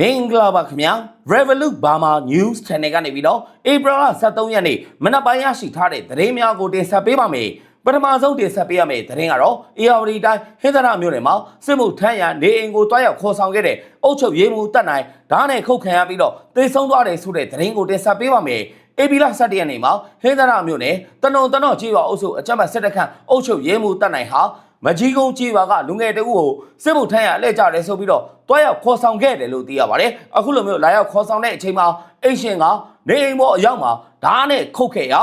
မင်္ဂလာပါခင်ဗျာ Revolut Burma News Channel ကနေပြီးတော့ April 23ရက်နေ့မနက်ပိုင်းရရှိထားတဲ့သတင်းများကိုတင်ဆက်ပေးပါမယ်ပထမဆုံးတင်ဆက်ပေးရမယ့်သတင်းကတော့ ARD တိုင်းဟင်္ဒရာမြို့နယ်မှာစစ်မှုထမ်းရန်နေအိမ်ကိုတွားရောက်ခေါ်ဆောင်ခဲ့တဲ့အုပ်ချုပ်ရေးမှူးတပ်နိုင်ဓာတ်နဲ့ခုတ်ခံရပြီးတော့တေဆုံးသွားတယ်ဆိုတဲ့သတင်းကိုတင်ဆက်ပေးပါမယ်အေပီလာ17ရက်နေ့မှာဟင်္ဒရာမြို့နယ်တနုံတနော့ကြီးရွာအုပ်စုအကြမ်းဖက်စစ်တပ်ခန့်အုပ်ချုပ်ရေးမှူးတပ်နိုင်ဟာ မကြီးကုန်းကြီးရွာကလူငယ်တအုပ်ကိုစစ်မှုထမ်းရအလဲကြတယ်ဆိုပြီးတော့တွားရောက်ခေါ်ဆောင်ခဲ့တယ်လို့သိရပါတယ်အခုလိုမျိုးလာရောက်ခေါ်ဆောင်တဲ့အချိန်မှာအိတ်ရှင်ကနေအိမ်ပေါ်အရောက်မှာဓာတ်နဲ့ခုတ်ခဲ့ရ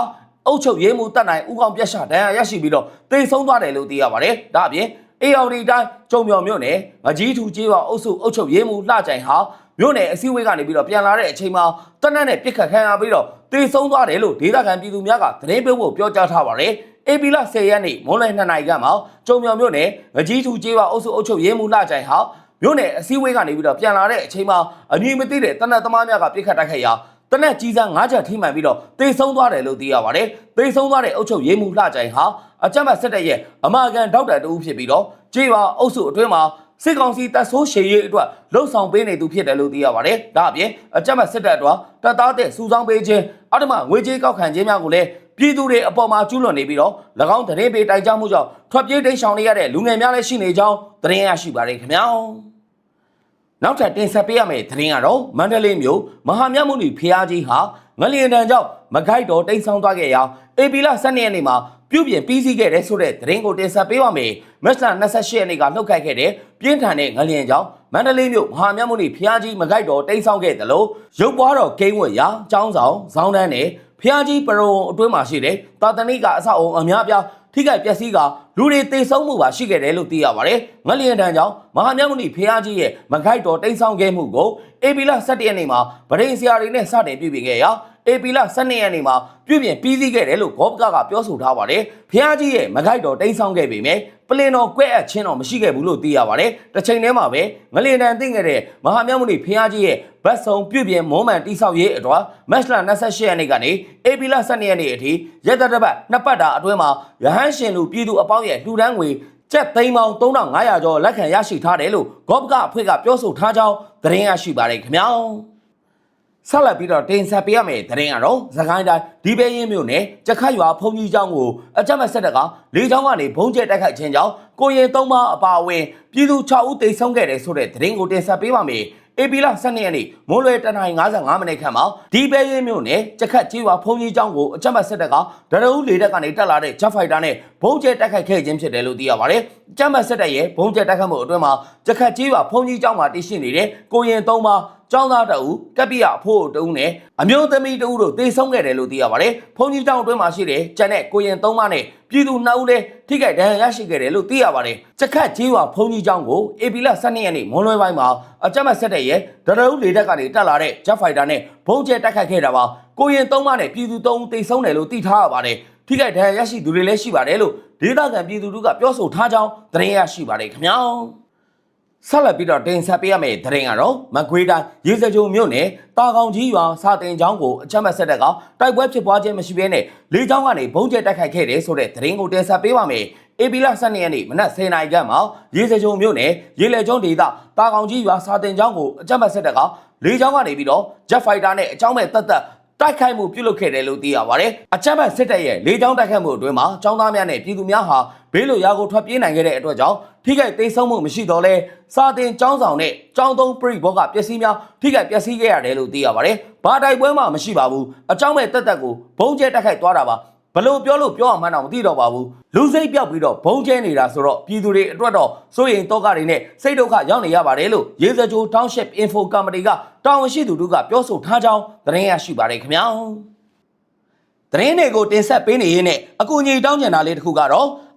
အုပ်ချုပ်ရေးမှူးတပ်နိုင်ဦးကောင်ပြက်ရှာဒဏ်ရာရရှိပြီးတော့တေဆုံးသွားတယ်လို့သိရပါတယ်ဒါအပြင်အေအော်ဒီတိုင်းကျုံမြော်မြို့နယ်မကြီးထူကြီးပါအုပ်စုအုပ်ချုပ်ရေးမှူးလှကြိုင်ဟာမြို့နယ်အစည်းအဝေးကနေပြီးတော့ပြန်လာတဲ့အချိန်မှာတနက်နဲ့ပြစ်ခတ်ခံရပြီးတော့တေဆုံးသွားတယ်လို့ဒေသခံပြည်သူများကသတင်းပေးဖို့ပြောကြားထားပါတယ်။ အေပီလာ10ရက်နေ့မွန်းလယ်2နာရီခန့်မှာကျုံမြော်မြို့နယ်မကြီးထူကြီးပါအုပ်စုအုပ်ချုပ်ရေးမှူးလှကြိုင်ဟာမြို့နယ်အစည်းအဝေးကနေပြီးတော့ပြန်လာတဲ့အချိန်မှာအမည်မသိတဲ့တနက်သမားများကပြစ်ခတ်တိုက်ခိုက်ရာတနက်ကြီးစား၅ချက်ထိမှန်ပြီးတော့တေဆုံးသွားတယ်လို့သိရပါတယ်။တေဆုံးသွားတဲ့အုပ်ချုပ်ရေးမှူးလှကြိုင်ဟာအကြမ်းဖက်စစ်တပ်ရဲ့အမာကန်ဒေါက်တာတူဖြစ်ပြီးတော့ကြေးပါအုပ်စုအတွင်းမှာစစ်ကောင်စီတပ်ဆိုးရှည်ရေးအတွက်လှုံ့ဆော်ပေးနေသူဖြစ်တယ်လို့သိရပါတယ်။ဒါအပြင်အကြမ်းဖက်စစ်တပ်အတွက်တပ်သားတဲ့စူဆောင်းပေးခြင်းအထမငွေကြေးကောက်ခံခြင်းများကိုလည်း ပြည်သူတွေအပေါ်မှာကျူးလွန်နေပြီးတော့၎င်းသတင်းပေးတိုင်ကြားမှုကြောင့်ထွက်ပြေးတိမ်းရှောင်နေရတဲ့လူငယ်များလည်းရှိနေကြောင်းသတင်းရရှိပါတယ်ခင်ဗျာ။နောက်ထပ်တင်ဆက်ပေးရမယ့်သတင်းကတော့မန္တလေးမြို့မဟာမြတ်မုနီဖျားကြီးဟာငလျင်တန်ကြောင့်မခိုက်တော်တိတ်ဆောင်းသွားခဲ့ရာအေပီလာ12ရက်နေ့မှာပြုပြင်ပြီးစီးခဲ့တဲ့ဆိုတဲ့သတင်းကိုတင်ဆက်ပေးပါမယ်။မက်စလာ28ရက်နေ့ကလှုပ်ခတ်ခဲ့တဲ့ပြင်းထန်တဲ့ငလျင်ကြောင့်မန္တလေးမြို့မဟာမြတ်မုနီဖျားကြီးမခိုက်တော်တိတ်ဆောင်းခဲ့တယ်လို့ရုပ်ပွားတော်ဂိမ်းဝတ်ရာចောင်းဆောင်ဇောင်းတန်းနဲ့ ဖျားကြီးပရုံအတွင်းမှာရှိတဲ့တာတနိကအဆောက်အုံအများပြားထိခိုက်ပျက်စီးကလူတွေတေဆုံးမှုပါရှိခဲ့တယ်လို့သိရပါတယ်။ငလျင်တန်းကြောင့်မဟာမြတ်မုနီဖျားကြီးရဲ့မခိုက်တော်တိတ်ဆောင်းခဲ့မှုကိုအေပီလာ17ရက်နေ့မှာဗရိန်ဆရာတွေနဲ့စတင်ပြုပြင်ခဲ့ရာ အေပီလာ12ရက်နေ့မှာပြုပြင်ပြီးစီးခဲ့တယ်လို့ဂေါဘကကပြောဆိုထားပါတယ်။ဖျားကြီးရဲ့မခိုက်တော်တိတ်ဆောင်းခဲ့ပေမဲ့ပလင်တော်ကွဲအပ်ခြင်းတော်မရှိခဲ့ဘူးလို့သိရပါတယ်။တစ်ချိန်တည်းမှာပဲငလျင်တန်းသိခဲ့တဲ့မဟာမြတ်မုနီဖျားကြီးရဲ့ဗတ်စုံပြုပြင်မုံမှန်တိဆောက်ရေးအတွက်မက်စလာ28ရက်နေ့ကနေအေပီလာ12ရက်နေ့အထိရက်သက်တစ်ပတ်နှစ်ပတ်တာအတွင်းမှာရဟန်းရှင်လူပြည်သူအပေါင်းရဲ့လှူဒန်းငွေကျပ်သိန်းပေါင်း3500ကျော်လက်ခံရရှိထားတယ်လို့ဂေါဘကအဖွဲ့ကပြောဆိုထားကြောင်းသတင်းရရှိပါတယ်ခင်ဗျာ ဆက်လက်ပြီးတော့တင်ဆက်ပေးရမယ့်သတင်းကတော့သခိုင်းတိုင်းဒီပဲရင်မြို့နယ်ကြခတ်ရွာဖုန်ကြီးကျောင်းကိုအကြမ်းဖက်ဆက်တပ်ကလေးချောင်းကနေဘုံကျဲတိုက်ခိုက်ခြင်းကြောင့်ကိုရင်သုံးပါအပါအဝင်ပြည်သူ6ဦးတိတ်ဆုံးခဲ့တယ်ဆိုတဲ့သတင်းကိုတင်ဆက်ပေးပါမယ်အေပီလာ12ရက်နေ့မွန်းလွယ်တနင်္လာ55မိနစ်ခန့်မှာဒီပဲရင်မြို့နယ်ကြခတ်ကြီးဝါဖုန်ကြီးကျောင်းကိုအကြမ်းဖက်စစ်တပ်ကဒရဦးလေတပ်ကနေတက်လာတဲ့ဂျက်ဖိုက်တာနဲ့ဘုံကျဲတိုက်ခိုက်ခဲ့ခြင်းဖြစ်တယ်လို့သိရပါတယ်။ကြမ်းဖက်စစ်တပ်ရဲ့ဘုံကျဲတိုက်ခိုက်မှုအတွင်းမှာကြခတ်ကြီးဝါဖုန်ကြီးကျောင်းမှာတည်ရှိနေတဲ့ကိုရင်သုံးပါ ကျောင်းသားတအူကပ္ပိယအဖိုးတအူနဲ့အမျိုးသမီးတအူတို့တေဆုံးခဲ့တယ်လို့သိရပါတယ်။ဖုန်ကြီးကျောင်းအတွင်းမှာရှိတဲ့ကျန်တဲ့ကိုရင်သုံးပါနဲ့ပြည်သူနှစ်ဦးလည်းထိခိုက်ဒဏ်ရာရရှိခဲ့တယ်လို့သိရပါတယ်။ကြခတ်ကြီးဝါဖုန်ကြီးကျောင်းကိုအေပီလာ12ရက်နေ့မွန်းလွဲပိုင်းမှာအကြမ်းဖက်စစ်တပ်ရဲ့ဒရဦးလေတပ်ကနေတက်လာတဲ့ဂျက်ဖိုက်တာနဲ့ဘုံကျဲတိုက်ခိုက်ခဲ့တာပါ။ကိုရင်သုံးပါနဲ့ပြည်သူသုံးဦးတေဆုံးတယ်လို့သိထားရပါတယ်။ထိခိုက်ဒဏ်ရာရရှိသူတွေလည်းရှိပါတယ်လို့ဒေသခံပြည်သူတို့ကပြောဆိုထားကြောင်းသတင်းရရှိပါတယ်ခင်ဗျာ ဆက်လက်ပြီးတော့တင်ဆက်ပေးရမယ့်သတင်းကတော့မကွေးတိုင်းရေစကြိုမြို့နယ်တာကောင်ကြီးရွာစာတင်ကျောင်းကိုအကြမ်းဖက်ဆက်တပ်ကတိုက်ပွဲဖြစ်ပွားခြင်းမရှိဘဲနဲ့လေကျောင်းကနေဘုံကျဲတိုက်ခိုက်ခဲ့တယ်ဆိုတဲ့သတင်းကိုတင်ဆက်ပေးပါမယ်အေပီလာ12ရက်နေ့မနက်10:00နာရီခန့်မှာရေစကြိုမြို့နယ်ရေလေကျောင်းဒေသတာကောင်ကြီးရွာစာတင်ကျောင်းကိုအကြမ်းဖက်ဆက်တပ်ကလေကျောင်းကနေပြီးတော့ဂျက်ဖိုက်တာနဲ့အကြောင်းမဲ့တက်တက်တိုက်ခိုက်မှုပြုလုပ်ခဲ့တယ်လို့သိရပါတယ်။အကြမ်းဖက်စစ်တပ်ရဲ့လေကြောင်းတိုက်ခိုက်မှုအတွင်းမှာចောင်းသားများနဲ့ပြည်သူများဟာဘေးလိုရာကိုထွက်ပြေးနိုင်ခဲ့တဲ့အတွက်ကြောင့် ထိခိုက်သိမ်းဆုံးမှုမရှိတော့လဲစာတင်ចောင်းဆောင်နဲ့ចောင်းသုံးပြိဘောကပျက်စီးများထိခိုက်ပျက်စီးခဲ့ရတယ်လို့သိရပါတယ်။ဘာတိုက်ပွဲမှမရှိပါဘူး။အကြောင်းမဲ့တက်တက်ကိုဘုံကျဲတိုက်ခိုက်သွားတာပါ။ဘလို့ပြောလို့ပြောအောင်မှန်းတော့မသိတော့ပါဘူးလူစိတ်ပြောက်ပြီးတော့ဘုံကျဲနေတာဆိုတော့ပြည်သူတွေအတွက်တော့စိုးရိမ်တော့ကတွေနဲ့စိတ်ဒုက္ခရောက်နေရပါတယ်လို့ရေစကြို Township Info Company ကတာဝန်ရှိသူတို့ကပြောဆိုထားကြောင်းသတင်းရရှိပါတယ်ခင်ဗျာသတင်းတွေကိုတင်ဆက်ပေးနေရင်းနဲ့အကူအညီတောင်းကျင်တာလေးတစ်ခုကတော့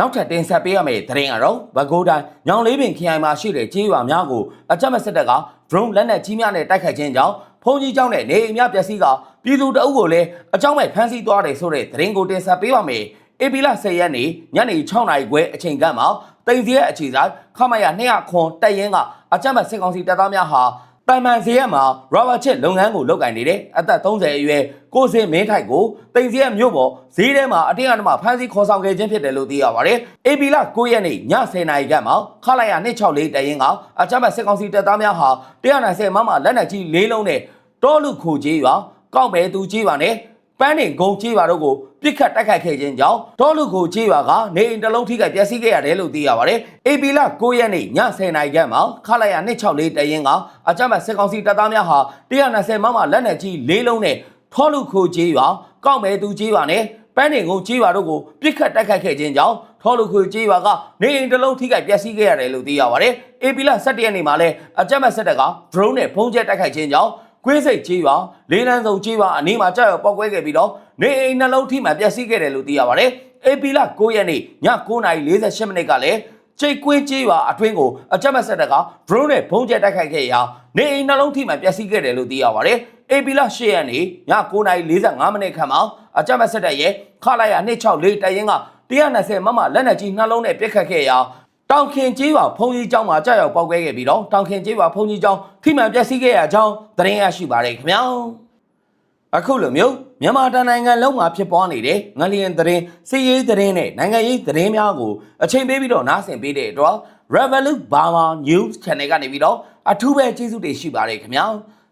နောက်ထပ်တင်ဆက်ပေးရမယ့်သတင်းကတော့ဘကိုးတိုင်းညောင်လေးပင်ခရိုင်မှာရှိတဲ့ကျေးရွာများကိုအကြမ်းဖက်စစ်တပ်က drone လက်နက်ကြီးများနဲ့တိုက်ခိုက်ခြင်းကြောင့်ဖုန်ကြီးကျောင်းနဲ့နေအိမ်များပျက်စီးကပြည်သူတအုပ်ကိုလည်းအကြောင်းမဲ့ဖမ်းဆီးသွားတယ်ဆိုတဲ့သတင်းကိုတင်ဆက်ပေးပါမယ်။အေပီလာ10ရက်နေ့ညနေ6နာရီခွဲအချိန်ကမှာတိမ်စီရဲ့အခြေဆိုင်ခမရ200ခွန်တက်ရင်ကအကြမ်းဖက်စစ်ကောင်စီတပ်သားများဟာတိုင်မန်စီရက်မှာရာဘာချစ်လုပ်ငန်းကိုလုပ်ကင်နေတဲ့အသက်30အရွယ် ကိုစင်မင်းထိုက်ကိုတိမ်စီရက်မြို့ပေါ်ဈေးထဲမှာအတင်းအဓမ္မဖမ်းဆီးခေါ်ဆောင်ခဲ့ခြင်းဖြစ်တယ်လို့သိရပါတယ်။ AP လ9ရက်နေ့ည10:00နာရီခန့်မှာခလာရ264တရင်ကအကြမ်းဖက်စစ်ကောင်စီတပ်သားများဟာ190မမလက်နက်ကြီး၄လုံးနဲ့တောလူခိုကြီးရွာကောက်ပဲသူကြီးပါနဲ့ပန်းနေဂုံကြီးပါတို့ကိုပြစ်ခတ်တိုက်ခိုက်ခဲ့ခြင်းကြောင့်တောလူကိုကြီးပါကနေအိမ်တစ်လုံးထိခိုက်ပျက်စီးခဲ့ရတယ်လို့သိရပါတယ်။ AP လ9ရက်နေ့ည10:00နာရီခန့်မှာခလာရ264တရင်ကအကြမ်းဖက်စစ်ကောင်စီတပ်သားများဟာ190မမလက်နက်ကြီး၄လုံးနဲ့ ထောလူခိုကြီးရွာကောက်ပဲသူကြီးပါနဲ့ပန်းနေကုန်းကြီးပါတို့ကိုပြစ်ခတ်တိုက်ခိုက်ခဲ့ခြင်းကြောင့်ထောလူခိုကြီးပါကနေအိမ်တစ်လုံးထိခိုက်ပျက်စီးခဲ့ရတယ်လို့သိရပါတယ်။ AP လ17ရက်နေ့မှာလည်းအကြမ်းဖက်စစ်တပ်က drone နဲ့ဖုံးကျဲတိုက်ခိုက်ခြင်းကြောင့်ကွင်းစိတ်ကြီးပါလေးလန်းစုံကြီးပါအနီးမှာကြောက်ရွံ့ပောက်ကွဲခဲ့ပြီးတော့နေအိမ်နှလုံးထိမှန်ပျက်စီးခဲ့တယ်လို့သိရပါတယ်။ AP လ9ရက်နေ့ည9:48မိနစ်ကလည်းကျိတ်ကွင်းကြီးပါအတွင်းကိုအကြမ်းဖက်စစ်တပ်က drone နဲ့ဖုံးကျဲတိုက်ခိုက်ခဲ့ရာနေအိမ်နှလုံးထိမှန်ပျက်စီးခဲ့တယ်လို့သိရပါတယ်။ AP လ10ရက်နေ့ည9:45မိနစ်ခန့်မှာအကြမ်းဖက်စစ်တပ်ရဲ့ခလာရ264တိုင်ရင်က120မမလက်နက်ကြီးနှလုံးနဲ့ပစ်ခတ်ခဲ့ရာတောင်ခင်ကျေးရွာဖုန်ကြီးကျောင်းမှာကြာရောက်ပောက်ကွဲခဲ့ပြီးတော့တောင်ခင်ကျေးရွာဖုန်ကြီးကျောင်းထိမှန်ပျက်စီးခဲ့ရကြောင်းသတင်းရရှိပါတယ်ခင်ဗျာအခုလိုမျိုးမြန်မာတိုင်းနိုင်ငံလုံးမှာဖြစ်ပွားနေတဲ့ငလျင်သတင်းစီးရေးသတင်းနဲ့နိုင်ငံရေးသတင်းများကိုအချိန်ပေးပြီးတော့နားဆင်ပေးတဲ့အတွက် Revolut Burma News Channel ကနေပြီးတော့အထူးပဲကျေးဇူးတင်ရှိပါတယ်ခင်ဗျာ